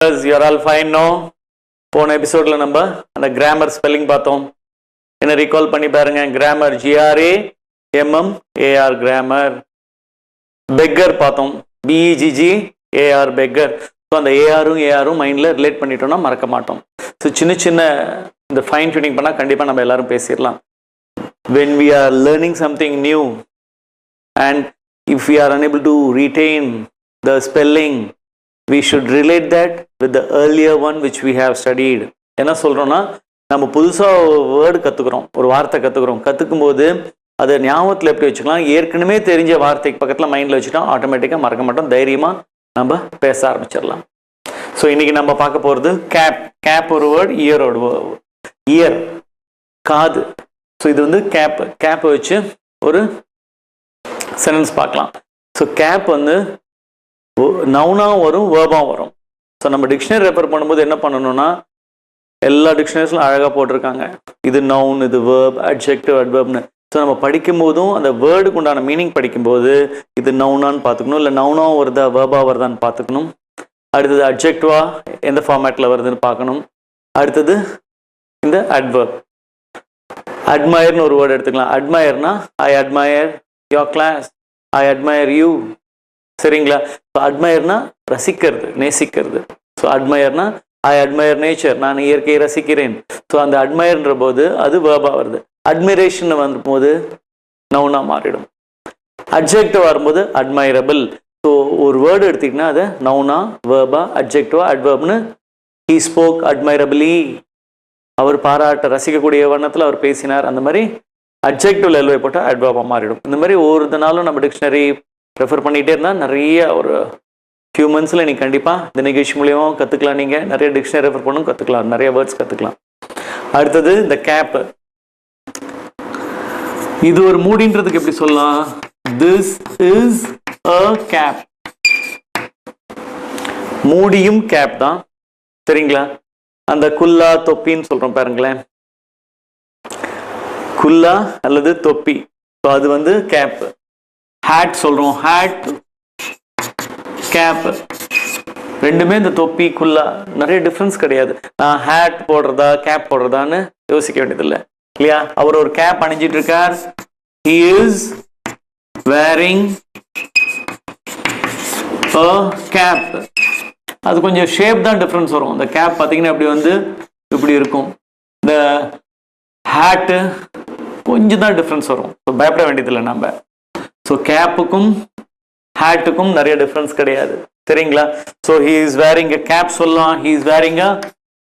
You are all fine no போன எபிசோடில் நம்ம அந்த கிராமர் ஸ்பெல்லிங் பார்த்தோம். என்ன ரீகால் பண்ணி பாருங்க. Grammar G R A M M A R grammar beggar பார்த்தோம். B E G G A R beggar so அந்த ஏஆரும் ஏஆரும் மைண்டில் ரிலேட் பண்ணிட்டோம்னா மறக்க மாட்டோம். ஸோ சின்ன சின்ன இந்த ஃபைன் டியூனிங் பண்ணால் கண்டிப்பாக நம்ம எல்லாரும் பேசிடலாம். When we are learning something new and if you are unable to retain the spelling we should relate that. With the earlier one which we have studied என்ன சொல்கிறோன்னா நம்ம புதுசாக வேர்டு கற்றுக்குறோம் ஒரு வார்த்தை கற்றுக்குறோம் கற்றுக்கும் போது அதை ஞாபகத்தில் எப்படி வச்சுக்கலாம்? ஏற்கனவே தெரிஞ்ச வார்த்தைக்கு பக்கத்தில் மைண்டில் வச்சுட்டா ஆட்டோமேட்டிக்காக மறக்க மாட்டோம் தைரியமாக நம்ம பேச ஆரம்பிச்சிடலாம். ஸோ இன்றைக்கி நம்ம பார்க்க போகிறது கேப் கேப் ஒரு வேர்டு இயரோட இயர் காது. ஸோ இது வந்து கேப் கேப்பை வச்சு ஒரு சென்டென்ஸ் பார்க்கலாம். ஸோ கேப் வந்து நவுனாகவும் வரும் வேர்பாகவும் வரும். ஸோ நம்ம டிக்ஷனரி ரெஃபர் பண்ணும்போது என்ன பண்ணணும்னா எல்லா டிக்ஷனரிஸ்லாம் அழகாக போட்டிருக்காங்க. இது நவுன் இது வேர்ப் அட்ஜெக்டிவ் அட்வர்ப்னு ஸோ நம்ம படிக்கும்போதும் அந்த வேர்டுக்கு உண்டான மீனிங் படிக்கும்போது இது நவுனான்னு பார்த்துக்கணும் இல்லை நவுனாக வருதா வேர்பாக வருதான்னு பார்த்துக்கணும். அடுத்தது அட்ஜெக்டிவாக எந்த ஃபார்மேட்டில் வருதுன்னு பார்க்கணும். அடுத்தது இந்த அட்வர்ப் அட்மயர்னு ஒரு வேர்டு எடுத்துக்கலாம். அட்மயர்னா I admire your class I admire you சரிங்களா? ஸோ அட்மயர்னா ரசிக்கிறது நேசிக்கிறது. ஸோ அட்மயர்னா ஐ அட்மயர் நேச்சர் நான் இயற்கையை ரசிக்கிறேன். ஸோ அந்த அட்மயர்ன்ற போது அது வேர்பா வருது. அட்மிரேஷன் வரும்போது நவுனா மாறிடும். அட்ஜெக்டிவ் வரும்போது அட்மைரபிள் ஸோ ஒரு வேர்டு எடுத்திங்கன்னா அதை நவுனா வேர்பா அட்ஜெக்டிவா அட்வர்ப்னு ஹீ ஸ்போக் அட்மைரபிளி அவர் பாராட்ட ரசிக்கக்கூடிய வண்ணத்தில் அவர் பேசினார். அந்த மாதிரி அப்ஜெக்டிவ் எல்வை போட்டால் அட்வர்பாக மாறிடும். இந்த மாதிரி ஒவ்வொரு நாளும் நம்ம டிக்ஷனரி ரெஃபர் பண்ணிகிட்டே இருந்தால் நிறைய ஒரு ஃபியூ மந்த்ஸில் நீங்கள் கண்டிப்பாக இந்த நிகழ்ச்சி மூலியமாக கற்றுக்கலாம் நீங்கள் நிறைய டிக்ஷனரி ரெஃபர் பண்ணும் கற்றுக்கலாம் நிறைய வேர்ட்ஸ் கற்றுக்கலாம் அடுத்தது இந்த கேப் இது ஒரு மூடின்றதுக்கு எப்படி சொல்லலாம்? திஸ் இஸ் அ கேப் மூடியும் கேப் தான். சரிங்களா அந்த குல்லா தொப்பின்னு சொல்றோம் பாருங்களேன். குல்லா அல்லது தொப்பி. ஸோ அது வந்து கேப் ஹேட் சொல்றோம். ஹேட் கேப் ரெண்டுமே இந்த தொப்பி குல்லா நிறைய டிஃப்ரென்ஸ் கிடையாது. நான் ஹேட் போடுறதா கேப் போடுறதான்னு யோசிக்க வேண்டியதில்லை. இல்லையா? அவர் ஒரு கேப் அணிஞ்சிட்டு இருக்கார். ஹி இஸ் வேரிங் கேப் அது கொஞ்சம் ஷேப் தான் டிஃப்ரென்ஸ் வரும். இந்த கேப் பார்த்தீங்கன்னா இப்படி வந்து இப்படி இருக்கும். இந்த ஹேட்டு கொஞ்சம் தான் டிஃப்ரென்ஸ் வரும். ஸோ பயப்பட வேண்டியதில்லை நம்ம. ஸோ கேப்புக்கும் ஹேட்டுக்கும் நிறைய டிஃப்ரென்ஸ் கிடையாது. சரிங்களா? So he is wearing a cap சொல்லலாம். He is wearing a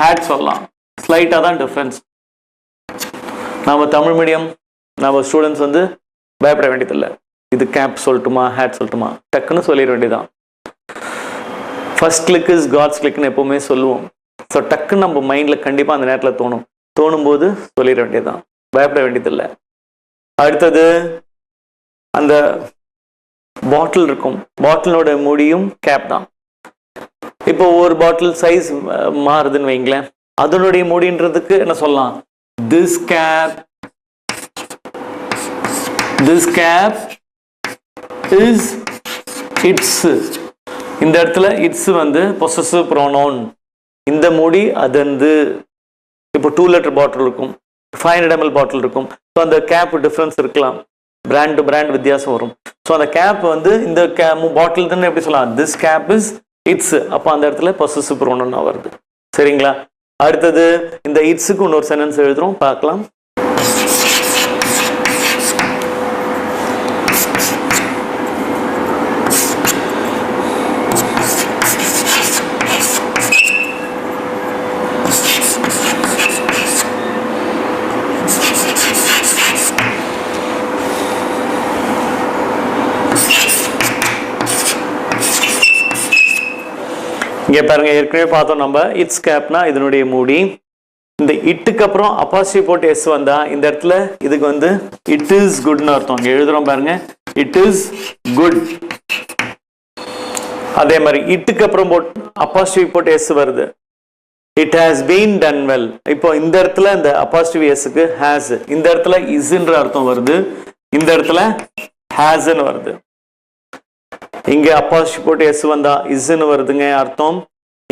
hat சொல்லலாம். ஸ்லைட்டாக தான் டிஃப்ரென்ஸ் நம்ம தமிழ் மீடியம் நம்ம ஸ்டூடெண்ட்ஸ் வந்து பயப்பட வேண்டியதில்லை. இது கேப் சொல்லட்டுமா ஹேட் சொல்லட்டுமா? டக்குன்னு சொல்லிட வேண்டியதான் ஃபர்ஸ்ட் கிளிக் இஸ் காட்ஸ் கிளிக்னு எப்போவுமே சொல்லுவோம். ஸோ டக்குன்னு நம்ம மைண்டில் கண்டிப்பாக அந்த நேரத்தில் தோணும். தோணும் போது சொல்லிட வேண்டியதுதான். பயப்பட வேண்டியதில்லை. அடுத்தது அந்த பாட்டில் இருக்கும். பாட்டிலோட முடியும் கேப் தான். இப்போ ஒரு பாட்டில் சைஸ் மாறுதுன்னு வைங்களேன். அதனுடைய முடின்றதுக்கு என்ன சொல்லலாம்? This cap this cap is it's இந்த இடத்துல இட்ஸ் வந்து பொசசிவ் ப்ரோனோன் இந்த முடி அதந்து. இப்போ டூ லிட்டர் பாட்டில் இருக்கும். ஃபைவ் ஹண்ட்ரட் எம்எல் பாட்டில் இருக்கும். ஸோ அந்த கேப் டிஃப்ரென்ஸ் இருக்கலாம். பிராண்ட் டு பிராண்ட் வித்தியாசம் வரும். ஸோ அந்த கேப் வந்து இந்த கே பாட்டில் தானே எப்படி சொல்லலாம்? திஸ் கேப் இஸ் இட்ஸ் அப்போ அந்த இடத்துல பசுசு புரோனா வருது. சரிங்களா? அடுத்தது இந்த இட்ஸுக்கு இன்னொரு சென்டென்ஸ் எழுதுறோம். பார்க்கலாம். இங்கே பாருங்க ஏற்கனவே பார்த்தோம் நம்ம. இட்ஸ் கேப்னா இதனுடைய மூடி. இந்த இட்டுக்கு அப்புறம் அப்பாசி போட்டு எஸ் வந்தா இந்த இடத்துல இதுக்கு வந்து இட் இஸ் குட்னு அர்த்தம். இங்க எழுதுறோம் பாருங்க. இட் இஸ் குட் அதே மாதிரி இட்டுக்கு அப்புறம் போட் அப்பாசிட்டிவ் போட்டு எஸ் வருது. It has been done well இப்போ இந்த இடத்துல இந்த அப்பாசிட்டிவ் எஸ்க்கு ஹேஸ் இந்த இடத்துல இஸ்ன்ற அர்த்தம் வருது. இந்த இடத்துல ஹேஸ்ன்னு வருது. இங்கே அப்பாசி போட்டு எஸ் வந்தா இஸ்ன்னு வருதுங்க அர்த்தம்.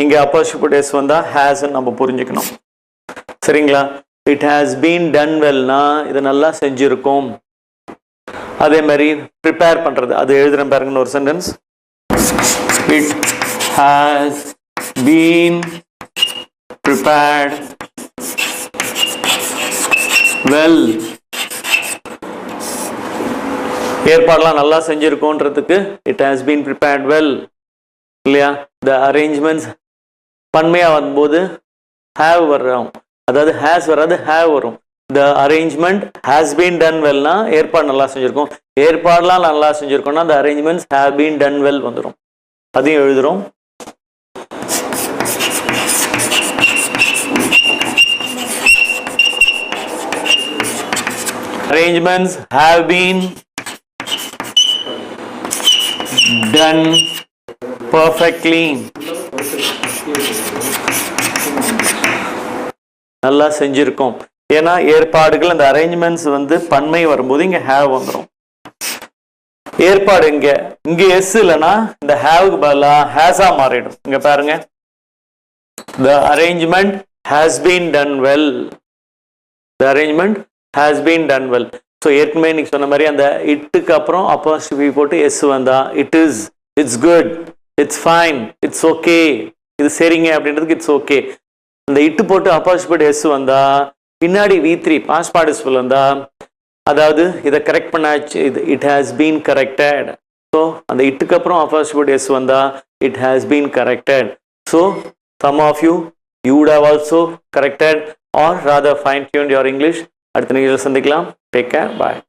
இங்கே அப்பாசி போட்டு எஸ் வந்தா ஹேஸ்ன்னு நம்ம புரிஞ்சுக்கணும். சரிங்களா? இட் ஹேஸ் பீன் டன் வெல்னா இது நல்லா செஞ்சிருக்கும். அதே மாதிரி ப்ரிப்பேர் பண்றது. அது எழுதுறேன் பாருங்கன்னு ஒரு sentence it has been prepared well ஏற்பாடெல்லாம் நல்லா செஞ்சுருக்கோன்றதுக்கு it has been prepared well இல்லையா? த அரேஞ்ச்மெண்ட்ஸ் பன்மையாக வரும்போது ஹேவ் வரும் அதாவது ஹேஸ் வராது ஹேவ் வரும். The arrangement has been done வெல்னா ஏற்பாடு நல்லா செஞ்சுருக்கோம். ஏற்பாடுலாம் நல்லா செஞ்சுருக்கோம்னா the arrangements have been done well வந்துடும் அதையும் எழுதுறோம். Arrangements have been done perfectly. நல்லா செஞ்சிருக்கோம். ஏன்னா ஏற்பாடுகள் அந்த அரேஞ்ச்மெண்ட்ஸ் வந்து பன்மை வரும்போது இங்க ஹேவ் வந்துடும் ஏற்பாடு இங்க இங்க எஸ் இல்லைன்னா இந்த ஹேவுக்கு பதிலாக ஹேஸா மாறிடும். இங்க பாருங்க. The arrangement has been done well the arrangement has been done well so ஏற்கனவே இன்னைக்கு சொன்ன மாதிரி அந்த இட்டுக்கு அப்புறம் அப்போசிபி போட்டு எஸ் வந்தா it is it's good it's fine it's okay இது சரிங்க அப்படின்றதுக்கு இட்ஸ் ஓகே அந்த இட்டு போட்டு அப்போசிபி எஸ் வந்தா பின்னாடி வி த்ரீ பாஸ் பார்ட்டிசிபிள் வந்தா அதாவது இதை கரெக்ட் பண்ணாச்சு இது it has been corrected so அந்த இட்டுக்கு அப்புறம் அப்போசிபி எஸ் வந்தா it has been corrected so some of you you would have also corrected or rather fine tuned your English. அடுத்த நிகழ்ச்சியில் சந்திக்கலாம். Take care bye